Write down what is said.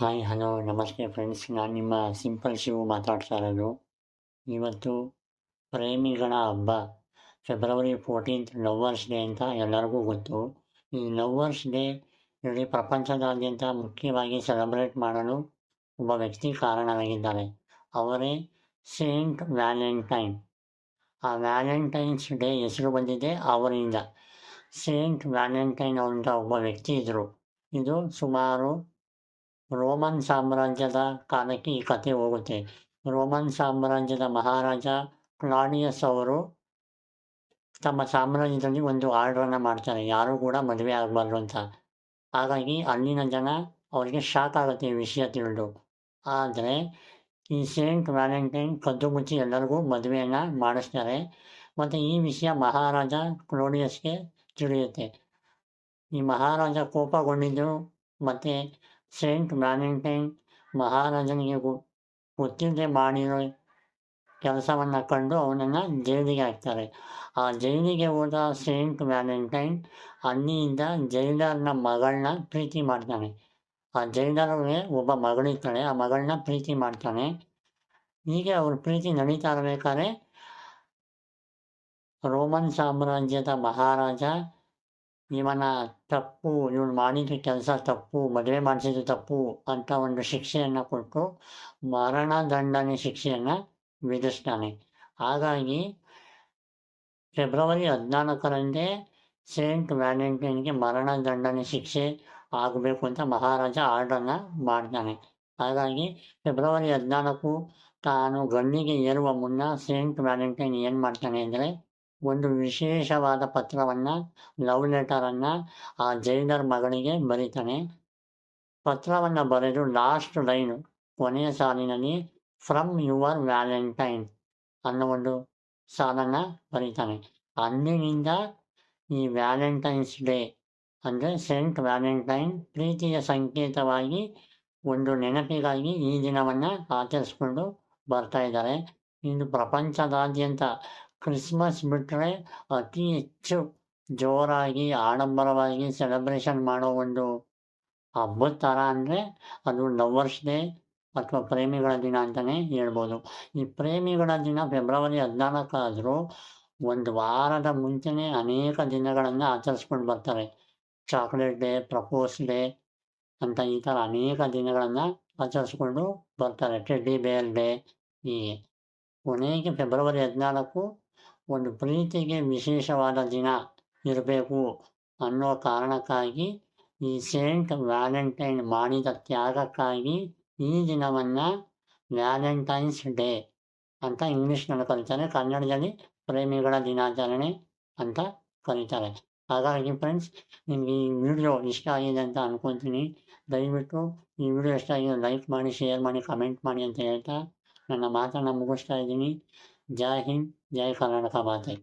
Hi, hello, ನಮಸ್ತೆ friends ನಾನು ನಿಮ್ಮ ಸಿಂಪಲ್ ಶಿವು ಮಾತಾಡ್ತಾ ಇರೋದು ಇವತ್ತು ಪ್ರೇಮಿಗಳ ಹಬ್ಬ. ಫೆಬ್ರವರಿ ಫೋರ್ಟೀನ್ತ್ ಲವ್ವರ್ಸ್ ಡೇ ಅಂತ ಎಲ್ಲರಿಗೂ ಗೊತ್ತು. ಈ ಲವ್ವರ್ಸ್ ಡೇ ಇಲ್ಲಿ ಪ್ರಪಂಚದಾದ್ಯಂತ ಮುಖ್ಯವಾಗಿ ಸೆಲೆಬ್ರೇಟ್ ಮಾಡಲು ಒಬ್ಬ ವ್ಯಕ್ತಿ ಕಾರಣರಾಗಿದ್ದಾರೆ. ಅವರೇ ಸೇಂಟ್ ವ್ಯಾಲೆಂಟೈನ್ ಆ ವ್ಯಾಲೆಂಟೈನ್ಸ್ ಡೇ ಹೆಸರು ಬಂದಿದೆ ಅವರಿಂದ. ಸೇಂಟ್ ವ್ಯಾಲೆಂಟೈನ್ ಅಂತ ಒಬ್ಬ ವ್ಯಕ್ತಿ ಇದ್ದರು ಇದು ಸುಮಾರು ರೋಮನ್ ಸಾಮ್ರಾಜ್ಯದ ಕಾಲಕ್ಕೆ ಈ ಕಥೆ ಹೋಗುತ್ತೆ. ರೋಮನ್ ಸಾಮ್ರಾಜ್ಯದ ಮಹಾರಾಜ ಕ್ಲಾಡಿಯಸ್ ಅವರು ತಮ್ಮ ಸಾಮ್ರಾಜ್ಯದಲ್ಲಿ ಒಂದು ಆರ್ಡ್ರನ್ನು ಮಾಡ್ತಾರೆ. ಯಾರೂ ಕೂಡ ಮದುವೆ ಆಗಬಾರ್ದು ಅಂತ. ಹಾಗಾಗಿ ಅಲ್ಲಿನ ಜನ ಅವರಿಗೆ ಶಾಕ್ ಆಗುತ್ತೆ ಈ ವಿಷಯ ತಿಳಿದು. ಆದರೆ ಈ ಸೇಂಟ್ ವ್ಯಾಲೆಂಟೈನ್ ಕದ್ದು ಮುಚ್ಚಿ ಎಲ್ಲರಿಗೂ ಮದುವೆಯನ್ನು ಮಾಡಿಸ್ತಾರೆ. ಮತ್ತು ಈ ವಿಷಯ ಮಹಾರಾಜ ಕ್ಲೋಡಿಯಸ್ಗೆ ತಿಳಿಯುತ್ತೆ. ಈ ಮಹಾರಾಜ ಕೋಪಗೊಂಡಿದ್ದು ಮತ್ತು ಸೇಂಟ್ ವ್ಯಾಲೆಂಟೈನ್ ಮಹಾರಾಜನಿಗೆ ಗೊತ್ತಿಲ್ಲದೆ ಮಾಡಿರೋ ಕೆಲಸವನ್ನು ಕಂಡು ಅವನನ್ನು ಜೈಲಿಗೆ ಹಾಕ್ತಾರೆ ಆ ಜೈಲಿಗೆ ಹೋದ ಸೇಂಟ್ ವ್ಯಾಲೆಂಟೈನ್ ಅಲ್ಲಿಯಿಂದ ಜೈಲರ್ನ ಮಗಳನ್ನ ಪ್ರೀತಿ ಮಾಡ್ತಾನೆ ಆ ಜೈಲರ್ಗೆ ಒಬ್ಬ ಮಗಳಿರ್ತಾಳೆ ಆ ಮಗಳನ್ನ ಪ್ರೀತಿ ಮಾಡ್ತಾನೆ ಹೀಗೆ ಅವ್ರ ಪ್ರೀತಿ ನಡೀತಾ ಇರಬೇಕಾದ್ರೆ ರೋಮನ್ ಸಾಮ್ರಾಜ್ಯದ ಮಹಾರಾಜ ಇವನ ತಪ್ಪು ಇವನು ಮಾಡಿದ ಕೆಲಸ ತಪ್ಪು, ಮದುವೆ ಮಾಡಿಸಿದ್ದು ತಪ್ಪು ಅಂತ ಒಂದು ಶಿಕ್ಷೆಯನ್ನು ಕೊಟ್ಟು ಮರಣ ದಂಡನೆ ಶಿಕ್ಷೆಯನ್ನು ವಿಧಿಸ್ತಾನೆ. ಹಾಗಾಗಿ ಫೆಬ್ರವರಿ ಹದಿನಾಲ್ಕರಂದೇ ಸೇಂಟ್ ವ್ಯಾಲೆಂಟೈನ್ಗೆ ಮರಣದಂಡನೆ ಶಿಕ್ಷೆ ಆಗಬೇಕು ಅಂತ ಮಹಾರಾಜ ಆರ್ಡರ್ನ ಮಾಡ್ತಾನೆ. ಹಾಗಾಗಿ ಫೆಬ್ರವರಿ ಹದಿನಾಲ್ಕು ತಾನು ಗಣ್ಣಿಗೆ ಏರುವ ಮುನ್ನ ಸೇಂಟ್ ವ್ಯಾಲೆಂಟೈನ್ ಏನು ಮಾಡ್ತಾನೆ ಅಂದರೆ ಒಂದು ವಿಶೇಷವಾದ ಪತ್ರವನ್ನು ಲವ್ ಲೆಟರನ್ನು ಆ ಜೈಲರ್ ಮಗಳಿಗೆ ಬರೀತಾನೆ. ಪತ್ರವನ್ನು ಬರೆದು ಲಾಸ್ಟ್ ಲೈನು ಕೊನೆಯ ಸಾಲಿನಲ್ಲಿ ಫ್ರಮ್ ಯುವರ್ ವ್ಯಾಲೆಂಟೈನ್ ಅನ್ನೋ ಒಂದು ಸಾಲನ್ನು ಬರೀತಾನೆ. ಅಂದಿನಿಂದ ಈ ವ್ಯಾಲೆಂಟೈನ್ಸ್ ಡೇ ಅಂದರೆ ಸೆಂಟ್ ವ್ಯಾಲೆಂಟೈನ್ ಪ್ರೀತಿಯ ಸಂಕೇತವಾಗಿ ಒಂದು ನೆನಪಿಗಾಗಿ ಈ ದಿನವನ್ನು ಆಚರಿಸ್ಕೊಂಡು ಬರ್ತಾ ಇದ್ದಾರೆ. ಇಂದು ಪ್ರಪಂಚದಾದ್ಯಂತ ಕ್ರಿಸ್ಮಸ್ ಬಿಟ್ಟರೆ ಅತಿ ಹೆಚ್ಚು ಜೋರಾಗಿ ಆಡಂಬರವಾಗಿ ಸೆಲೆಬ್ರೇಷನ್ ಮಾಡೋ ಒಂದು ಹಬ್ಬದ ಥರ ಅಂದರೆ ಅದು ಲವರ್ಸ್ ಡೇ ಅಥವಾ ಪ್ರೇಮಿಗಳ ದಿನ ಅಂತಲೇ ಹೇಳ್ಬೋದು. ಈ ಪ್ರೇಮಿಗಳ ದಿನ ಫೆಬ್ರವರಿ ಹದಿನಾಲ್ಕಾದರೂ ಒಂದು ವಾರದ ಮುಂಚೆನೇ ಅನೇಕ ದಿನಗಳನ್ನು ಆಚರಿಸ್ಕೊಂಡು ಬರ್ತಾರೆ. ಚಾಕ್ಲೇಟ್ ಡೇ ಪ್ರಪೋಸ್ ಡೇ ಅಂತ ಈ ಥರ ಅನೇಕ ದಿನಗಳನ್ನು ಆಚರಿಸ್ಕೊಂಡು ಬರ್ತಾರೆ. ಟೆಡ್ಡಿ ಬೇರ್ ಡೇ ಈ ಕೊನೆಗೆ ಫೆಬ್ರವರಿ ಹದಿನಾಲ್ಕು ಒಂದು ಪ್ರೀತಿಗೆ ವಿಶೇಷವಾದ ದಿನ ಇರಬೇಕು. ಅನ್ನೋ ಕಾರಣಕ್ಕಾಗಿ ಈ ಸೇಂಟ್ ವ್ಯಾಲೆಂಟೈನ್ ಮಾಡಿದ ತ್ಯಾಗಕ್ಕಾಗಿ ಈ ದಿನವನ್ನು ವ್ಯಾಲೆಂಟೈನ್ಸ್ ಡೇ ಅಂತ ಇಂಗ್ಲೀಷ್ನಲ್ಲಿ ಕರೀತಾರೆ. ಕನ್ನಡದಲ್ಲಿ ಪ್ರೇಮಿಗಳ ದಿನಾಚರಣೆ ಅಂತ ಕರೀತಾರೆ. ಹಾಗಾಗಿ ಫ್ರೆಂಡ್ಸ್ ನಿಮಗೆ ಈ ವಿಡಿಯೋ ಇಷ್ಟ ಆಗಿದೆ ಅಂತ ಅನ್ಕೊತೀನಿ. ದಯವಿಟ್ಟು ಈ ವಿಡಿಯೋ ಇಷ್ಟ ಆಗಿದೆ ಲೈಕ್ ಮಾಡಿ ಶೇರ್ ಮಾಡಿ ಕಮೆಂಟ್ ಮಾಡಿ ಅಂತ ಹೇಳ್ತಾ ನನ್ನ ಮಾತನ್ನು ಮುಗಿಸ್ತಾ ಇದ್ದೀನಿ ಜೈ ಹಿಂದ್ ಜೈ ಕರ್ನಾಟಕ ಮಾತೆ